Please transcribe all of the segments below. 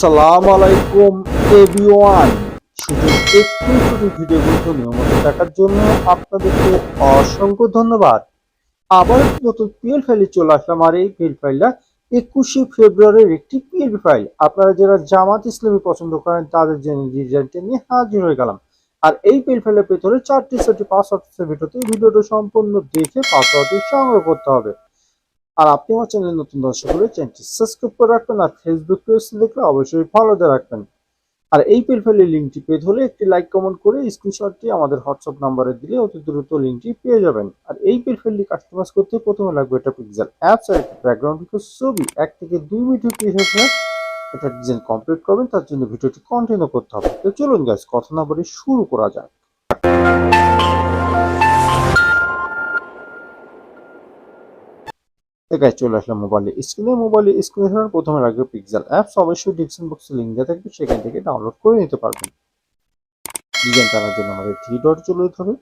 আসসালামু আলাইকুম এভরিওয়ান শুধু একটু শুধু ভিডিওগুলো নিয়মিত দেখার জন্য আপনাদেরকে অসংখ্য ধন্যবাদ আবার নতুন পিএল ফাইলে চলে আসলাম আর এই পিএল ফাইলটা একুশে ফেব্রুয়ারির একটি পিএল ফাইল আপনারা যারা জামাত ইসলামী পছন্দ করেন তাদের জন্য ডিজাইনটা নিয়ে হাজির হয়ে গেলাম আর এই পিএল ফাইলের ভেতরে চারটি চারটি পাসওয়ার্ডের ভিডিওতে ভিডিওটা সম্পূর্ণ দেখে পাসওয়ার্ডটি সংগ্রহ করতে হবে আর আপনি আমার চ্যানেল নতুন দর্শক হলে চ্যানেলটি সাবস্ক্রাইব করে রাখবেন আর ফেসবুক পেজ দেখলে অবশ্যই ফলো দিয়ে রাখবেন। আর এই প্রোফাইলের লিঙ্কটি পেতে হলে একটি লাইক কমেন্ট করে স্ক্রিনশটটি আমাদের হোয়াটসঅ্যাপ নাম্বারে দিলে অতি দ্রুত লিঙ্কটি পেয়ে যাবেন। আর এই প্রোফাইলটি কাস্টমাইজ করতে প্রথমে লাগবে এটা পিক্সেল অ্যাপস আর একটা ব্যাকগ্রাউন্ড ছবি। এক থেকে দুই মিনিট পিছিয়ে এটা ডিজাইন কমপ্লিট করবেন, তার জন্য ভিডিওটি কন্টিনিউ করতে হবে। তো চলুন গাছ কথা না বলে শুরু করা যাক। একাই চলে আসলাম মোবাইলে স্ক্রিনে মোবাইলে স্ক্রিনে প্রথমে রাখবে পিক্সেল অ্যাপস অবশ্যই ডিসক্রিপশন বক্সে লিঙ্ক দেওয়া থাকবে, সেখান থেকে ডাউনলোড করে নিতে পারবেন। ডিজাইন টানার জন্য আমাদের থ্রি ডট চলে যেতে হবে।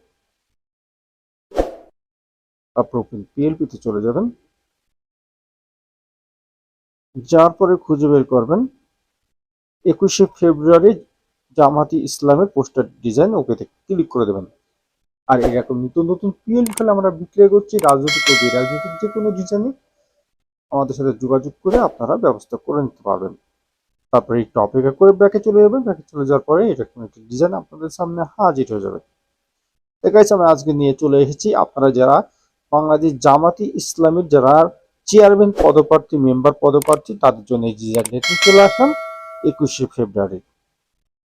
প্রোফাইল পিএলপি তে চলে যাবেন। যার পরে খুঁজে বের করবেন। একুশে ফেব্রুয়ারি জামাতি ইসলামের পোস্টার ডিজাইন ওকেতে ক্লিক করে দেবেন। আর এরকম নতুন নতুন পিএল ফেলে আমরা বিক্রয় করছি রাজনৈতিক রাজনৈতিক যে কোনো ডিজাইনে আমাদের সাথে যোগাযোগ করে আপনারা ব্যবস্থা করে নিতে পারবেন। তারপরে একটু অপেক্ষা করে ব্যাকে চলে যাবেন। ব্যাকে চলে যাওয়ার পরে এরকম একটি ডিজাইন আপনাদের সামনে হাজির হয়ে যাবে। দেখাইছে আমরা আজকে নিয়ে চলে এসেছি। আপনারা যারা বাংলাদেশ জামাতি ইসলামের যারা চেয়ারম্যান পদপ্রার্থী মেম্বার পদপ্রার্থী, তাদের জন্য এই ডিজাইনটি চলে আসলাম একুশে ফেব্রুয়ারি।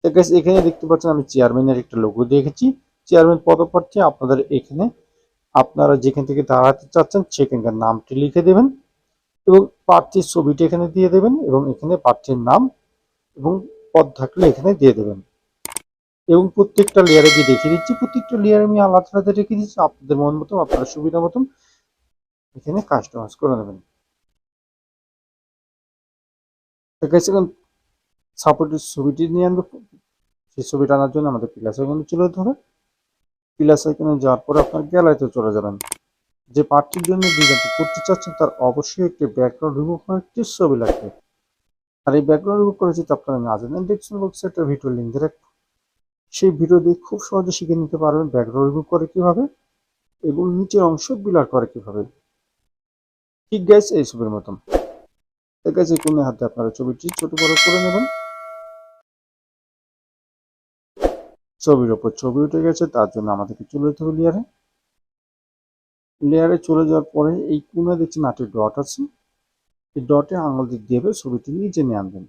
দেখাইছে এখানে দেখতে পাচ্ছেন আমি চেয়ারম্যানের একটা লোগো দেখেছি। চেয়ারম্যান পদপ্রার্থী, আপনাদের এখানে আপনারা যেখান থেকে দাঁড়াতে চাচ্ছেন, সেখানকার নামটি লিখে দেবেন। এবং প্রার্থীর ছবিটি এখানে দিয়ে দেবেন এবং এখানে প্রার্থীর নাম এবং পদ থাকলে এখানে দিয়ে দেবেন। এবং প্রত্যেকটা লেয়ারে দিয়ে দেখিয়ে দিচ্ছি, প্রত্যেকটা লেয়ারে আমি আলাদা আলাদা রেখে দিচ্ছি, আপনাদের মন মতন, আপনার সুবিধা মতন এখানে কাস্টমাইজ করে নেবেন। সাপোর্টের ছবিটি নিয়ে আনবে। সেই ছবিটা আনার জন্য আমাদের প্লাস এখানে চলে হবে। প্লাস এখানে যাওয়ার পরে আপনার গ্যালারিতে চলে যাবেন। যে পার্টির জন্য ডিজাইনটি করতে চাচ্ছেন, তার অবশ্যই একটি ব্যাকগ্রাউন্ড রিমুভ করার একটি ছবি লাগবে। আর এই ব্যাকগ্রাউন্ড রিমুভ করেছি তো আপনারা না জানেন ডিসক্রিপশন বক্সে একটা ভিডিও লিঙ্ক দিয়ে রাখব। সেই ভিডিও দিয়ে খুব সহজে শিখে নিতে পারবেন ব্যাকগ্রাউন্ড রিমুভ করে কীভাবে এবং নিচের অংশ বিলার করে কীভাবে। ঠিক গাইস এই ছবির মতন। ঠিক আছে কোনো হাতে আপনারা ছবিটি ছোট বড় করে নেবেন। ছবির ওপর ছবি উঠে গেছে, তার জন্য আমাদেরকে চলে যেতে হবে লেয়ারে চলে যাওয়ার পরে এই কোণে দেখছি নাটের ডট আছে। এই ডটে আঙুল দিক দিয়ে ছবিটি নিচে নিয়ে আনবেন।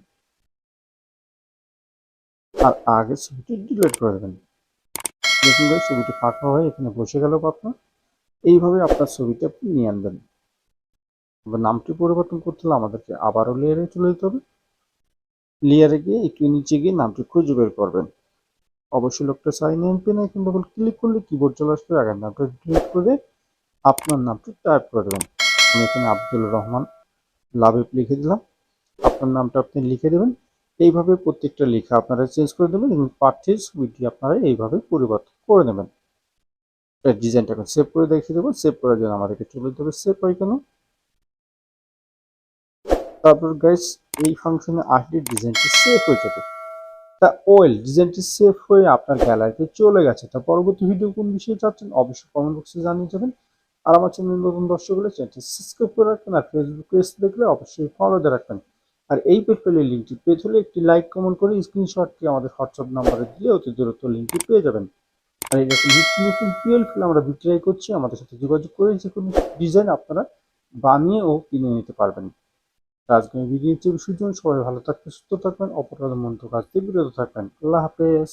আর আগে ছবিটি ডিলিট করে দেবেন। দেখুন ছবিটি ফাঁকা হয়ে এখানে বসে গেল আপনার এইভাবে আপনার ছবিটা আপনি নিয়ে আনবেন। এবার নামটি পরিবর্তন করতে হলে আমাদেরকে আবারও লেয়ারে চলে যেতে হবে। লেয়ারে গিয়ে একটু নিচে গিয়ে নামটি খুঁজে বের করবেন। অবশ্যই লোকটা সাইন ইন পেন এখন যখন ক্লিক করলে কিবোর্ড চলে আসবে। আগের নামটা ডিলিট করে আপনার নামটি টাইপ করে দেবেন। আমি এখানে আব্দুল রহমান লাভিব লিখে দিলাম। আপনার নামটা আপনি লিখে দেবেন। এইভাবে প্রত্যেকটা লেখা আপনারা চেঞ্জ করে দেবেন এবং প্রার্থীর ছবিটি আপনারা এইভাবে পরিবর্তন করে নেবেন। ডিজাইনটা এখন সেভ করে দেখিয়ে দেবো। সেভ করার জন্য আমাদেরকে চলে যেতে সেভ কেন তারপর গাইস এই ফাংশনে আসলে ডিজাইনটি সেভ হয়ে যাবে। তা ওয়েল ডিজাইনটি সেভ হয়ে আপনার গ্যালারিতে চলে গেছে। তা পরবর্তী ভিডিও কোন বিষয়ে চাচ্ছেন অবশ্যই কমেন্ট বক্সে জানিয়ে যাবেন। আর আমার চ্যানেল নতুন দর্শক হলে চ্যানেলটি সাবস্ক্রাইব করে রাখবেন আর ফেসবুক পেজ দেখলে অবশ্যই ফলো দিয়ে রাখবেন। আর এই পেজের লিঙ্কটি পেজ হলে একটি লাইক কমেন্ট করে স্ক্রিনশটটি আমাদের হোয়াটসঅ্যাপ নাম্বারে দিলে অতি দ্রুত লিঙ্কটি পেয়ে যাবেন। আর এরকম নিত্য নতুন পিএল ফিল আমরা বিক্রয় করছি, আমাদের সাথে যোগাযোগ করে যে কোনো ডিজাইন আপনারা বানিয়ে ও কিনে নিতে পারবেন। আজকে ভিডিও সুজন সবাই ভালো থাকবেন, সুস্থ থাকবেন অপরাধ মন্ত্র কাজ বিরত থাকবেন। আল্লাহ হাফেজ।